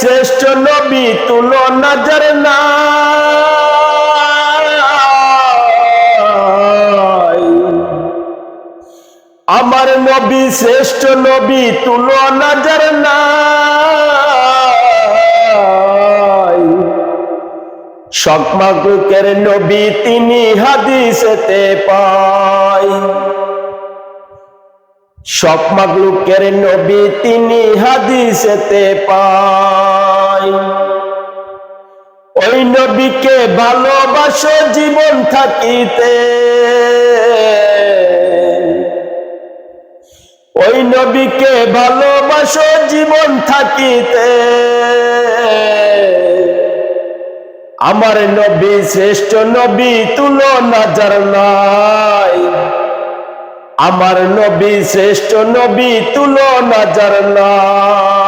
শ্রেষ্ঠ নবী তুলো নজর না। আমার নবী শ্রেষ্ঠ নবী তুলো নজর না। সকমাকুকের নবী তিনি হাদিসেতে পাই। সব মাগলুকের নবী তিনি হাদিসেতে পাই ওই নবীকে ভালোবাসো জীবন থাকিতে। ওই নবীকে ভালোবাসো জীবন থাকিতে। আমার নবী শ্রেষ্ঠ নবী তুলো নাই। আমার নবী শ্রেষ্ঠ নবী তুলো নজর নাই